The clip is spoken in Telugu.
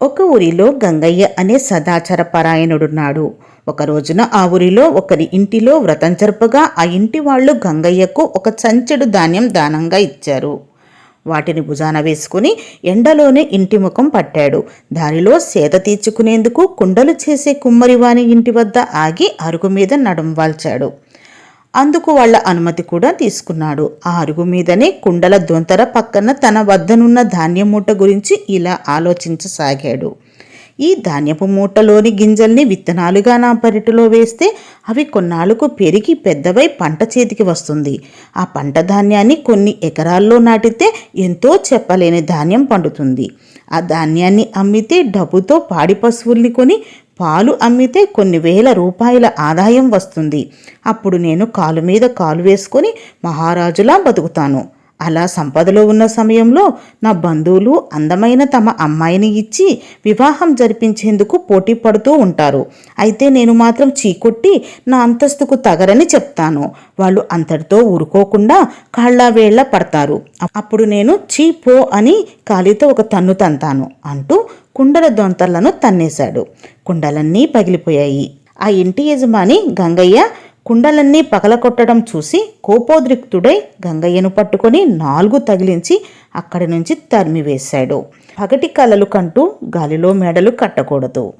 ఒక ఊరిలో గంగయ్య అనే సదాచార పరాయణుడున్నాడు ఒక రోజున ఆ ఊరిలో ఒకరి ఇంటిలో వ్రతం జరపగా ఆ ఇంటి వాళ్ళు గంగయ్యకు ఒక చంచెడు ధాన్యం దానంగా ఇచ్చారు. వాటిని భుజాన వేసుకుని ఎండలోనే ఇంటి ముఖం పట్టాడు. దానిలో సేద తీర్చుకునేందుకు కుండలు చేసే కుమ్మరివాని ఇంటి వద్ద ఆగి అరుగు మీద నడుం వాల్చాడు. అందుకు వాళ్ళ అనుమతి కూడా తీసుకున్నాడు. ఆ అరుగు మీదనే కుండల దొంతర పక్కన తన వద్దనున్న ధాన్యం మూట గురించి ఇలా ఆలోచించసాగాడు. ఈ ధాన్యపు మూటలోని గింజల్ని విత్తనాలుగా నా పెరటిలో వేస్తే అవి కొన్నాళ్ళకు పెరిగి పెద్దవై పంట చేతికి వస్తుంది. ఆ పంట ధాన్యాన్ని కొన్ని ఎకరాల్లో నాటితే ఎంతో చెప్పలేని ధాన్యం పండుతుంది. ఆ ధాన్యాన్ని అమ్మితే డబ్బుతో పాడి పశువుల్ని కొని పాలు అమ్మితే కొన్ని వేల రూపాయల ఆదాయం వస్తుంది. అప్పుడు నేను కాలు మీద కాలు వేసుకొని మహారాజులా బతుకుతాను. అలా సంపదలో ఉన్న సమయంలో నా బంధువులు అందమైన తమ అమ్మాయిని ఇచ్చి వివాహం జరిపించేందుకు పోటీ పడుతూ ఉంటారు. అయితే నేను మాత్రం చీకొట్టి నా అంతస్తుకు తగరని చెప్తాను. వాళ్ళు అంతటితో ఊరుకోకుండా కాళ్ళ వేళ్ళ పడతారు. అప్పుడు నేను చీ పో అని కాలితో ఒక తన్ను తంతాను అంటూ కుండల దొంతలను తన్నేశాడు. కుండలన్నీ పగిలిపోయాయి. ఆ ఇంటి యజమాని గంగయ్య కుండలన్నీ పగలకొట్టడం చూసి కోపోద్రిక్తుడై గంగయ్యను పట్టుకొని నాలుగు తగిలించి అక్కడి నుంచి తరిమివేశాడు. పగటి కలలు కంటూ గాలిలో మెడలు కట్టకూడదు.